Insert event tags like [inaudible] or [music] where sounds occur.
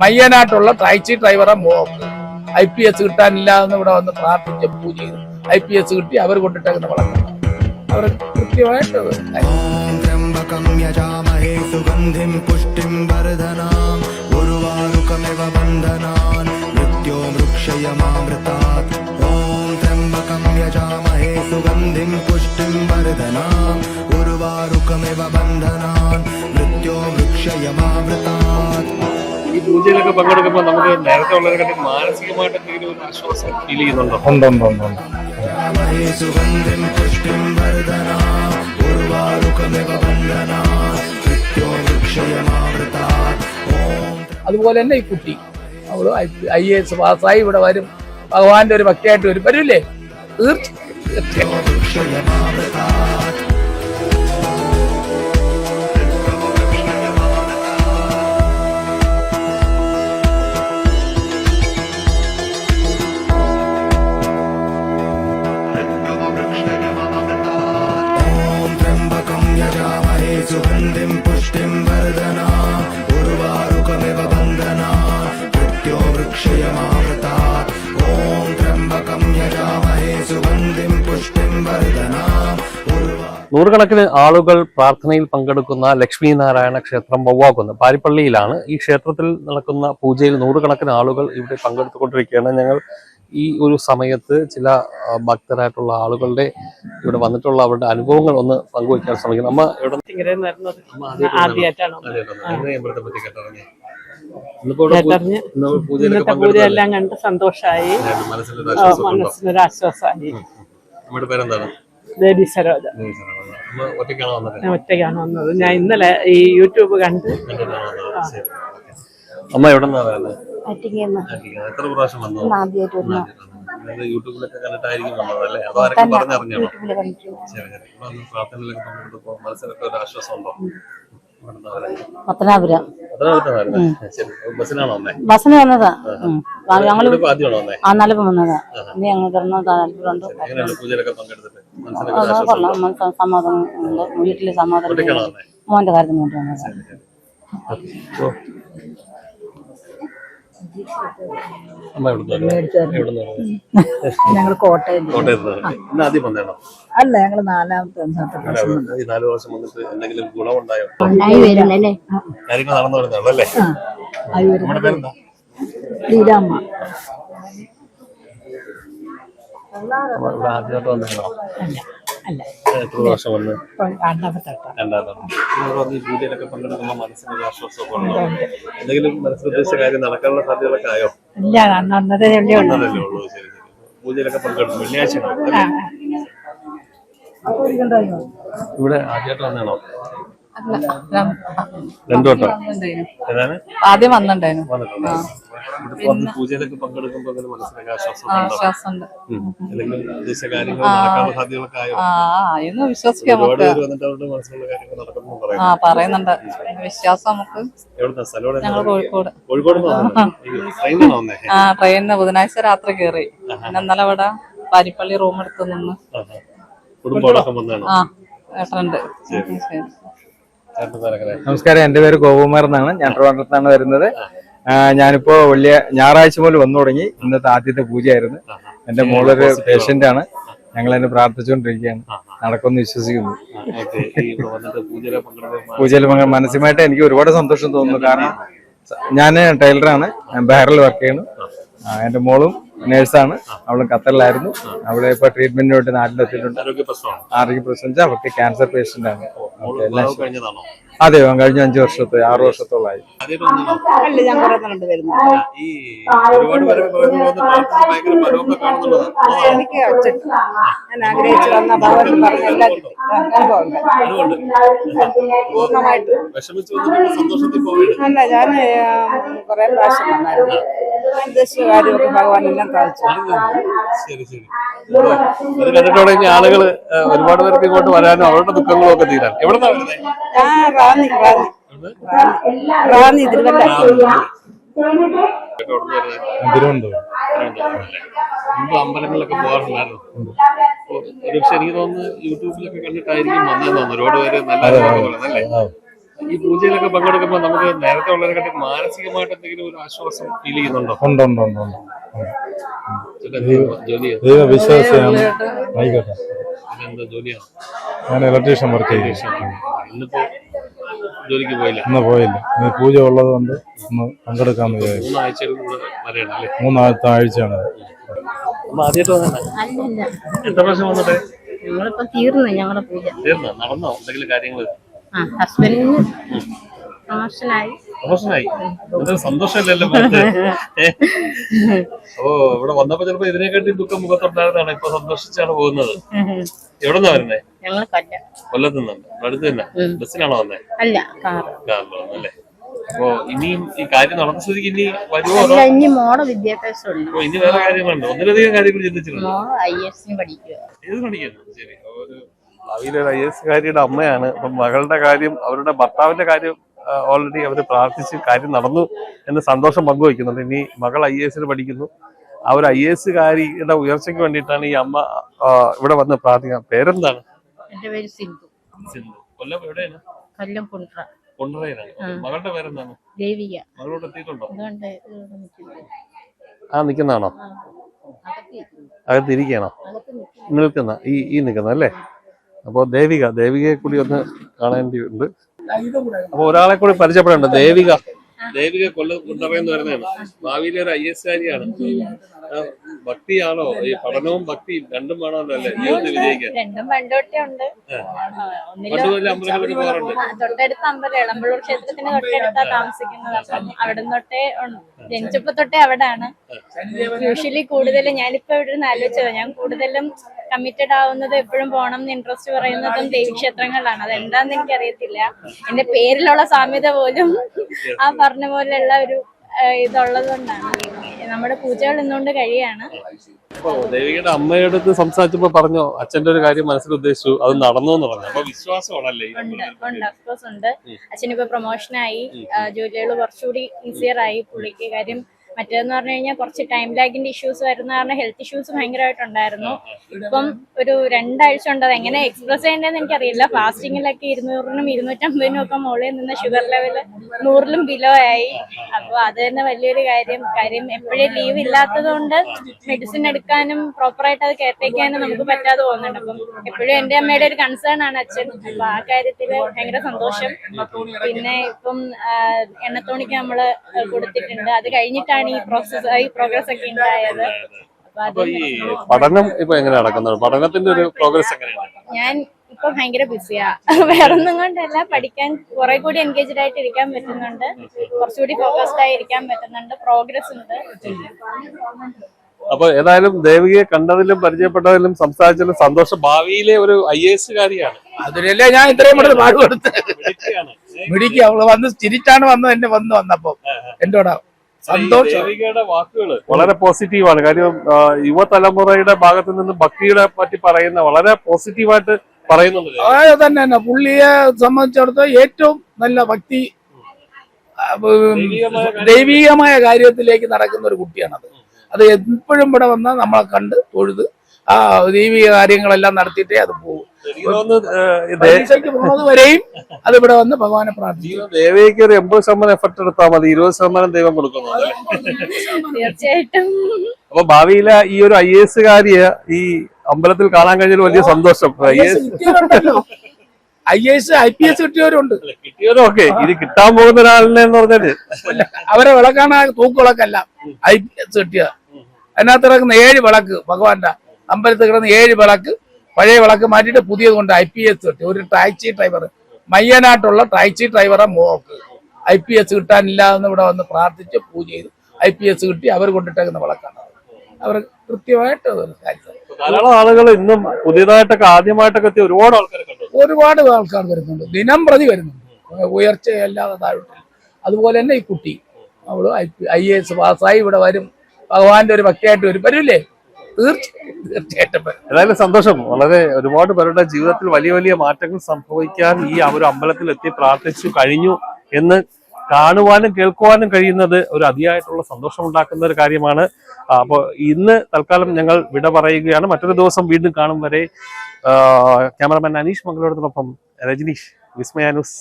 മയ്യനായിട്ടുള്ള taxi ഡ്രൈവറെ I P S കിട്ടാനില്ല എന്ന് ഇവിടെ വന്ന് പ്രാർത്ഥിച്ച് പൂജ ചെയ്ത്. ഐ പി എസ് കിട്ടി അവർ കൊണ്ടിട്ടേക്കുന്ന വളർന്നു അവർ കൃത്യമായിട്ട് സുഗന്ധിം പുഷ്ടിം ഈ പൂജയിലൊക്കെ പങ്കെടുക്കുമ്പോൾ നമുക്ക് നേരത്തെ ഉള്ളവരെ ഉള്ളതിനെ മാനസികമായിട്ട് എന്തെങ്കിലും ഒരു ആശ്വാസം ഫീൽ ചെയ്യുന്നുണ്ടോ? അതുപോലെ തന്നെ ഈ കുട്ടി. അവൾ ഐ എ എസ് പാസ്സായി ഇവിടെ വരും. ഭഗവാന്റെ ഒരു ഭക്തിയായിട്ട് വരും. വരില്ലേ തീർച്ചയായും. നൂറുകണക്കിന് ആളുകൾ പ്രാർത്ഥനയിൽ പങ്കെടുക്കുന്ന ലക്ഷ്മി നാരായണ ക്ഷേത്രം വവ്വാക്കുന്ന്. പാരിപ്പള്ളിയിലാണ്. ഈ ക്ഷേത്രത്തിൽ നടക്കുന്ന പൂജയിൽ നൂറുകണക്കിന് ആളുകൾ ഇവിടെ പങ്കെടുത്തുകൊണ്ടിരിക്കുകയാണ്. ഞങ്ങൾ ഈ ഒരു സമയത്ത് ചില ഭക്തരായിട്ടുള്ള ആളുകളുടെ ഇവിടെ വന്നിട്ടുള്ള അവരുടെ അനുഭവങ്ങൾ ഒന്ന് പങ്കുവയ്ക്കാൻ ശ്രമിക്കുന്നു. അമ്മ ഇന്നത്തെ പൂജയെല്ലാം കണ്ട് സന്തോഷമായി നമ്മുടെ പേരെന്താണ്? ദേവി സരോജ. ഞാൻ ഒറ്റയ്ക്കാണ് വന്നത്. ഞാൻ ഇന്നലെ ഈ യൂട്യൂബ് കണ്ട്. അമ്മ എവിടെ എത്ര പ്രാവശ്യം വന്നു? യൂട്യൂബിലൊക്കെ കണ്ടിട്ടായിരിക്കും വന്നതല്ലേ അതോ ആരെങ്കിലും പറഞ്ഞറിഞ്ഞാണോ? ശരി ശരി. ഇവിടെ വന്ന് പ്രാർത്ഥനയിലൊക്കെ പങ്കെടുത്തപ്പോ മനസ്സിലൊക്കെ ഒരു ആശ്വാസം ഉണ്ടോ പത്തനാപുരം. ബസ്സിന് വന്നതാ. ആദ്യമാണോ വന്നേ? ആ നാലിപ്പം വന്നതാ. ഇനി ഞങ്ങൾ തുറന്നു താല്പര്യമുണ്ട് കൊള്ളാം. സമാധാനം ഉണ്ട്. വീട്ടിൽ സമാധാനം മോന്റെ എവിടുന്ന് എവിടുന്ന് ഞങ്ങൾ കോട്ടയം അല്ല ഞങ്ങൾ നാലാമത്തെ ഈ നാല് വർഷം വന്നിട്ട് എന്തെങ്കിലും ഗുണമുണ്ടായോ? കാര്യങ്ങൾ നടന്നു അല്ലേ ഇവിടെ ആദ്യമായിട്ട് വന്നേണോ അല്ല അല്ല. എത്ര വർഷം വന്ന്? രണ്ടാമത്തെ രണ്ടാമതാണ് ഇവിടെ വന്ന് ഈ പൂജയിലൊക്കെ പങ്കെടുക്കുമ്പോൾ മനസ്സിന് ഒരു ആശ്വാസമൊക്കെ ഉണ്ടോ? എന്തെങ്കിലും മനസ്സിൽ ഉദ്ദേശിച്ച കാര്യം നടക്കാനുള്ള സാധ്യതകളൊക്കെ ആയോ? ഇല്ല അന്നതേ ഉള്ളൂ അതല്ലേ ഉള്ളൂ ശരി ശരി. പൂജയിലൊക്കെ പങ്കെടുക്കും വെള്ളിയാഴ്ച ഇവിടെ ആദ്യമായിട്ട് വന്നാണോ രണ്ടു വട്ടം. ഏതാണ്? ആദ്യം വന്നിട്ടുണ്ടായിരുന്നു. വന്നിട്ടുണ്ട് ഇവിടെ വന്ന് പൂജയിലൊക്കെ പങ്കെടുക്കുമ്പോൾ അങ്ങനെ മനസ്സിലൊക്കെ ആശ്വാസം. കാര്യങ്ങൾ നടക്കാനുള്ള സാധ്യതകളൊക്കെ ആയോ? ആ എന്ന് വിശ്വസിക്കാം ഒരുപാട് നമുക്ക്. പേര് വന്നിട്ട് അവരുടെ മനസ്സിലുള്ള കാര്യങ്ങൾ നടക്കുന്നു ആ പറയുന്നുണ്ട്. വിശ്വാസം നമുക്ക് എവിടുന്ന? സ്ഥലം എവിടെയാ? ഞങ്ങൾ കോഴിക്കോട്. കോഴിക്കോട് ട്രെയിനാണോ ആ ട്രെയിനിന് ബുധനാഴ്ച രാത്രി കയറി പിന്നെ ഇന്നലെ ഇവിടെ പാരിപ്പള്ളി റൂം എടുത്ത് നിന്ന്. വന്നാണ് ആ ഏട്ടനുണ്ട്. ശരി. നമസ്കാരം. എന്റെ പേര് ഗോപകുമാർ എന്നാണ്. ഞാൻ ട്രിവാൻഡ്രത്താണ് വരുന്നത്. ഞാനിപ്പോ വലിയ ഞായറാഴ്ച മുതൽ വന്നു തുടങ്ങി. ഇന്നത്തെ ആദ്യത്തെ പൂജയായിരുന്നു. എന്റെ മോളൊരു പേഷ്യന്റ് ആണ് ഞങ്ങൾ എന്നെ പ്രാർത്ഥിച്ചുകൊണ്ടിരിക്കുകയാണ്. നടക്കുമെന്ന് വിശ്വസിക്കുന്നു. പൂജയിൽ പങ്കെ- മാനസികമായിട്ട് എനിക്ക് ഒരുപാട് സന്തോഷം തോന്നുന്നു. കാരണം ഞാൻ ടൈലറാണ്. ബഹറിൽ വർക്ക് ചെയ്യുന്നു. എന്റെ മോളും നേഴ്സാണ്. അവൾ ഖത്തറിലായിരുന്നു. അവളെ ഇപ്പൊ ട്രീറ്റ്മെന്റിന് വേണ്ടി നാട്ടിലെത്തിയിട്ടുണ്ട്. ആരോഗ്യ പ്രശ്നം അവർക്ക് ക്യാൻസർ പേഷ്യന്റ് ആണ്. അതെ കഴിഞ്ഞ അഞ്ചു വർഷത്തെ ആറു വർഷത്തോളായി. ഭഗവാൻ എനിക്ക് ഞാൻ ആഗ്രഹിച്ചു വന്ന ഭഗവതി പറഞ്ഞ എല്ലാ പൂർണമായിട്ട്. അല്ല ഞാൻ കുറെ പ്രാവശ്യം വന്നായിരുന്നു. ഉദ്ദേശിച്ച കാര്യമൊക്കെ ഭഗവാൻ സാധിച്ചു. ശരി ശരി. അത് കണ്ടിട്ട് തുടങ്ങിയ ആളുകൾ ഒരുപാട് പേർക്ക് ഇങ്ങോട്ട് വരാനും അവരുടെ ദുഃഖങ്ങളും ഒക്കെ തീരാൻ. എവിടെ? അമ്പലങ്ങളിലൊക്കെ പോകാറുണ്ടായിരുന്നു. ഒരു പക്ഷെ എനിക്ക് തോന്നുന്നു യൂട്യൂബിലൊക്കെ കണ്ടിട്ടായിരിക്കും വന്നതെന്ന് തോന്നുന്നു. ഒരുപാട് പേര് നല്ല അനുഭവങ്ങൾ അല്ലേ? ഈ പൂജയിലൊക്കെ പങ്കെടുക്കുമ്പോൾ നമുക്ക് നേരത്തെ ഉള്ളതിനെക്കാട്ടി മാനസികമായിട്ട് എന്തെങ്കിലും ഒരു ആശ്വാസം ഫീൽ ചെയ്യുന്നുണ്ടോ? ഉണ്ട് ഉണ്ട് ഉണ്ട് ഉണ്ട്. ചേട്ടാ, എന്ത് ജോലി ചെയ്തു ദൈവ ആയിക്കോട്ടെ. എന്താ ജോലിയാണ്? ഞാൻ ഇലക്ട്രീഷ്യൻ വർക്ക് ചെയ്യുന്നു ഇന്നിപ്പോ ജോലിക്ക് പോയില്ല? ഇന്ന് പോയില്ല. ഇന്ന് പൂജ ഉള്ളത് കൊണ്ട് ഒന്ന് പങ്കെടുക്കാന്ന് വിചാരിച്ചു. മൂന്നാഴ്ചയിൽ കൂടെ വരെയാണ് അല്ലേ? മൂന്നാമത്തെ ആഴ്ചയാണ്. അമ്മ ആദ്യമായിട്ട് വന്നേ അല്ലല്ല. എത്ര പ്രാവശ്യം വന്നിട്ട്? ഞങ്ങളിപ്പോ തീർന്നു ഞങ്ങളുടെ പൂജ. തീർന്നോ? നടന്നോ? എന്തെങ്കിലും കാര്യങ്ങൾ ആ ഹസ്ബൻഡിന് പ്രമോഷനായി പ്രമോഷനായി എന്തൊരു സന്തോഷമല്ലല്ലോ? ഓ [laughs] ഇവിടെ വന്നപ്പോ ചിലപ്പോ ഇതിനെക്കാട്ടി ദുഃഖം മുഖത്തുണ്ടായിരുന്നാണ് ഇപ്പൊ സന്തോഷിച്ചാണ് പോകുന്നത്. എവിടെന്നാ വരുന്നേ? ഞങ്ങൾ കൊല്ലം. കൊല്ലത്ത് നിന്നുണ്ട് അടുത്ത് തന്നെ? ബസ്സിനാണോ വന്നേ? അല്ല കാറ്. കാറിലോ വന്നല്ലേ? അപ്പൊ ഇനിയും ഈ കാര്യം നടന്ന സ്ഥിതിക്ക് ഇനി വരുമോ ഇനി മോടെ വിദ്യാഭ്യാസം ഇനി വേറെ കാര്യങ്ങളുണ്ട്? ഒന്നിലധികം കാര്യങ്ങൾ ചിന്തിച്ചിട്ടുണ്ട്? ഏത് പഠിക്കുന്നു? ശരി. ഒരു ഭാവിയിലെ ഒരു ഐ എസ് കാരിയുടെ അമ്മയാണ്. അപ്പം മകളുടെ കാര്യം അവരുടെ ഭർത്താവിന്റെ കാര്യം ഓൾറെഡി അവർ പ്രാർത്ഥിച്ച് കാര്യം നടന്നു എന്ന് സന്തോഷം പങ്കുവയ്ക്കുന്നുണ്ട്. ഇനി മകൾ ഐ എസിന് പഠിക്കുന്നു. ആ ഒരു ഐ എസ് കാരിയുടെ ഉയർച്ചയ്ക്ക് വേണ്ടിയിട്ടാണ് ഈ അമ്മ ഇവിടെ വന്ന് പ്രാർത്ഥിക്കുന്നത്. പേരെന്താണ്? എന്റെ പേര് സിന്ധു. സിന്ധു. കൊല്ലം എവിടെയാണ്? കൊല്ലം കുണ്ട്ര. മകളുടെ പേരെന്താണ്? ദേവിക. മകളോട് എത്തിയിട്ടുണ്ടോ? ആ നിൽക്കുന്നതാണോ? അകത്തിരിക്കണോ നിൽക്കുന്ന ഈ ഈ നിൽക്കുന്ന അല്ലേ? അപ്പോൾ ദേവിക ദേവികയെ കൂടി ഒന്ന് കാണേണ്ടി ഉണ്ട് അപ്പൊ ഒരാളെ കൂടി പരിചയപ്പെടേണ്ട ദേവിക. ദേവിക കൊല്ലം കുണ്ടറയെന്ന് പറയുന്നതാണ്. ഭാവിയിലെ ഒരു ഐ എസ് കാരിയാണ് ഭക്തിയാണോ? ഈ പഠനവും ഭക്തിയും രണ്ടും വേണമല്ലോ അല്ലേ? ജീവിതത്തിൽ വിജയിക്കാൻ. രണ്ടും പണ്ടോട്ടേ ഉണ്ട്. അമ്പലങ്ങളിലൊക്കെ പോകാറുണ്ട്. തൊട്ടടുത്ത അമ്പലം ഇളമ്പള്ളൂർ ക്ഷേത്രത്തിന് തൊട്ടടുത്താ താമസിക്കുന്നത്. അപ്പം അവിടെ തൊട്ടേ ഉണ്ട്. ജനിച്ചപ്പോ തൊട്ടേ അവിടാണ്. യൂഷ്വലി കൂടുതലും ഞാനിപ്പോ ഇവിടെ നിന്ന് ആലോചിച്ചത്. ഞാൻ കൂടുതലും കമ്മിറ്റഡ് ആവുന്നത് എപ്പോഴും പോകണം എന്ന് ഇൻട്രസ്റ്റ് പറയുന്നതും ദേവീക്ഷേത്രങ്ങളിലാണ് അതെന്താന്ന് എനിക്ക് എനിക്കറിയത്തില്ല. എന്റെ പേരിലുള്ള സാമ്യത പോലും ആ പറഞ്ഞ പോലെയുള്ള ഒരു ഇതുള്ളത് കൊണ്ടാണ് നമ്മുടെ പൂജകൾ ഇന്നുകൊണ്ട് കഴിയാണ്. ദേവികയുടെ അമ്മയുടെ അടുത്ത് സംസാരിച്ചപ്പോ പറഞ്ഞോ അച്ഛന്റെ ഒരു കാര്യം മനസ്സിൽ ഉദ്ദേശിച്ചു അത് നടന്നു എന്ന് പറഞ്ഞു. അപ്പൊ വിശ്വാസമാണല്ലേ ഉണ്ട്? ഉണ്ട് അഫ്കോഴ്സ് ഉണ്ട്. അച്ഛനിപ്പോ പ്രൊമോഷനായി ജോലികൾ കുറച്ചുകൂടി ഈസിയർ ആയി. പുള്ളിക്ക് കാര്യം മറ്റേതെന്ന് പറഞ്ഞു കഴിഞ്ഞാൽ കുറച്ച് ടൈം ലാഗിന്റെ ഇഷ്യൂസ് വരുന്ന കാരണം ഹെൽത്ത് ഇഷ്യൂസ് ഭയങ്കരമായിട്ടുണ്ടായിരുന്നു. ഇപ്പം ഒരു രണ്ടാഴ്ച ഉണ്ട് അത് എങ്ങനെ എക്സ്പ്രസ് ചെയ്യേണ്ടതെന്ന് എനിക്കറിയില്ല. ഫാസ്റ്റിങ്ങിലൊക്കെ ഇരുന്നൂറിനും ഇരുന്നൂറ്റമ്പതിനും ഒക്കെ മുകളിൽ നിന്ന് ഷുഗർ ലെവൽ നൂറിലും ബിലോ ആയി. അപ്പോൾ അത് തന്നെ വലിയൊരു കാര്യം. കാര്യം എപ്പോഴും ലീവ് ഇല്ലാത്തത് കൊണ്ട് മെഡിസിൻ എടുക്കാനും പ്രോപ്പറായിട്ട് അത് കേട്ടേക്കാനും നമുക്ക് പറ്റാതെ പോകുന്നുണ്ട്. അപ്പം എപ്പോഴും എന്റെ അമ്മയുടെ ഒരു കൺസേൺ ആണ് അച്ഛൻ. അപ്പൊ ആ കാര്യത്തിൽ ഭയങ്കര സന്തോഷം. പിന്നെ ഇപ്പം എണ്ണത്തോണിക്ക് നമ്മൾ കൊടുത്തിട്ടുണ്ട്. അത് കഴിഞ്ഞിട്ടാണ് ഈ പ്രോസസ് ഈ പ്രോഗ്രസ് ഒക്കെ ഉണ്ടായത്. അപ്പൊ ഈ പഠനം ഇപ്പൊ എങ്ങനെ നടക്കുന്നത് പഠനത്തിന്റെ ഒരു പ്രോഗ്രസ് എങ്ങനെയാണ്? ഞാൻ ഇപ്പൊ ഭയങ്കര ബിസിയാ വേറൊന്നും കൊണ്ടല്ല പഠിക്കാൻ കുറെ കൂടി എൻഗേജ്ഡ് ആയിട്ട് ഇരിക്കാൻ പറ്റുന്നുണ്ട്. കുറച്ചുകൂടി ഫോക്കസ്ഡ് ആയി ഇരിക്കാൻ പറ്റുന്നുണ്ട്. പ്രോഗ്രസ് ഉണ്ട്. അപ്പൊ ഏതായാലും ദേവികയെ കണ്ടതിലും പരിചയപ്പെട്ടതിലും സംസാരിച്ചതിലും സന്തോഷം. ഭാവിയിലെ ഒരു ഐ എസ് കാരിയാണ്. അതിനല്ലേ ഞാൻ ഇത്രയും കൂടുതൽ പാട് കൊടുത്ത് മിടുക്കിയാണ്. മിടിക്ക് അവൾ വന്ന് ചിരിച്ചാണ് വന്നത് എന്നെ വന്ന് വന്നപ്പോ. എന്റെ കൂടെ സന്തോഷം. വാക്കുകൾ വളരെ പോസിറ്റീവാണ് കാര്യം യുവതലമുറയുടെ ഭാഗത്ത് നിന്ന് ഭക്തിയുടെ പറ്റി പറയുന്ന വളരെ പോസിറ്റീവായിട്ട് പറയുന്നുണ്ട്. അത് അതായത് തന്നെ തന്നെ പുള്ളിയെ സംബന്ധിച്ചിടത്തോളം ഏറ്റവും നല്ല ഭക്തി ദൈവീകമായ ദൈവികമായ കാര്യത്തിലേക്ക് നടക്കുന്ന ഒരു കുട്ടിയാണത്. അത് എപ്പോഴും ഇവിടെ വന്നാൽ നമ്മളെ കണ്ട് തൊഴുത് ആ ദൈവിക കാര്യങ്ങളെല്ലാം നടത്തിയിട്ടേ അത് പോകും പോകുന്നത് വരെയും അത് ഇവിടെ വന്ന് ഭഗവാനെ പ്രാർത്ഥിക്കും. ദേവികയ്ക്ക് ഒരു എൺപത് ശതമാനം എഫർട്ട് എടുത്താൽ മതി ഇരുപത് ശതമാനം ദൈവം കൊടുക്കുന്നു തീർച്ചയായിട്ടും. അപ്പൊ ഭാവിയിലെ ഈ ഒരു ഐ എസ് കാര്യ ഈ അമ്പലത്തിൽ കാണാൻ കഴിഞ്ഞാൽ വലിയ സന്തോഷം. I S I S I P S കിട്ടിയവരുണ്ട്. Okay ഇത് കിട്ടാൻ പോകുന്ന ഒരാളിനെ എന്ന് പറഞ്ഞാൽ. അവരെ വിളക്കാണ് തൂക്കുവിളക്കല്ല. ഐ പി എസ് കിട്ടിയ. അതിനകത്ത് ഇറങ്ങുന്ന ഏഴ് വിളക്ക് ഭഗവാന്റെ. അമ്പലത്തിൽ കിടന്ന് ഏഴ് വിളക്ക് പഴയ വിളക്ക് മാറ്റിയിട്ട് പുതിയത് കൊണ്ട് ഐ പി എസ് കിട്ടി. ഒരു ടാക്സി ഡ്രൈവർ മയ്യനായിട്ടുള്ള ടാക്സി ഡ്രൈവറെ മോക്ക് ഐ പി എസ് കിട്ടാനില്ല എന്ന് ഇവിടെ വന്ന് പ്രാർത്ഥിച്ച് പൂജ ചെയ്ത്. ഐ പി എസ് കിട്ടി അവർ കൊണ്ടിട്ടേക്കുന്ന വിളക്കാണ് അവർ കൃത്യമായിട്ട് ധാരാളം ആളുകൾ ഇന്നും പുതിയതായിട്ടൊക്കെ ആദ്യമായിട്ടൊക്കെ എത്തിയ ഒരുപാട് ആൾക്കാർ ഒരുപാട് ആൾക്കാർ വരുന്നുണ്ട്. ദിനം പ്രതി വരുന്നുണ്ട്. ഉയർച്ചയല്ലാതെ താഴോട്ടില്ല. അതുപോലെ തന്നെ ഈ കുട്ടി. അവൾ ഐ പി ഐ എസ് പാസ്സായി ഇവിടെ വരും. ഭഗവാന്റെ ഒരു ഭക്തിയായിട്ട് വരും. വരില്ലേ തീർച്ചയായിട്ടും. ഏതായാലും സന്തോഷം. വളരെ ഒരുപാട് പേരുടെ ജീവിതത്തിൽ വലിയ വലിയ മാറ്റങ്ങൾ സംഭവിക്കാൻ ഈ ഒരു അമ്പലത്തിൽ എത്തി പ്രാർത്ഥിച്ചു കഴിഞ്ഞു എന്ന് കാണുവാനും കേൾക്കുവാനും കഴിയുന്നത് ഒരു അതിയായിട്ടുള്ള സന്തോഷം ഉണ്ടാക്കുന്ന ഒരു കാര്യമാണ്. അപ്പോൾ ഇന്ന് തൽക്കാലം ഞങ്ങൾ വിട പറയുകയാണ്. മറ്റൊരു ദിവസം വീണ്ടും കാണും വരെ. ക്യാമറമാൻ അനീഷ് മംഗളോടത്തിനൊപ്പം രജനീഷ് വിസ്മയാനുസ്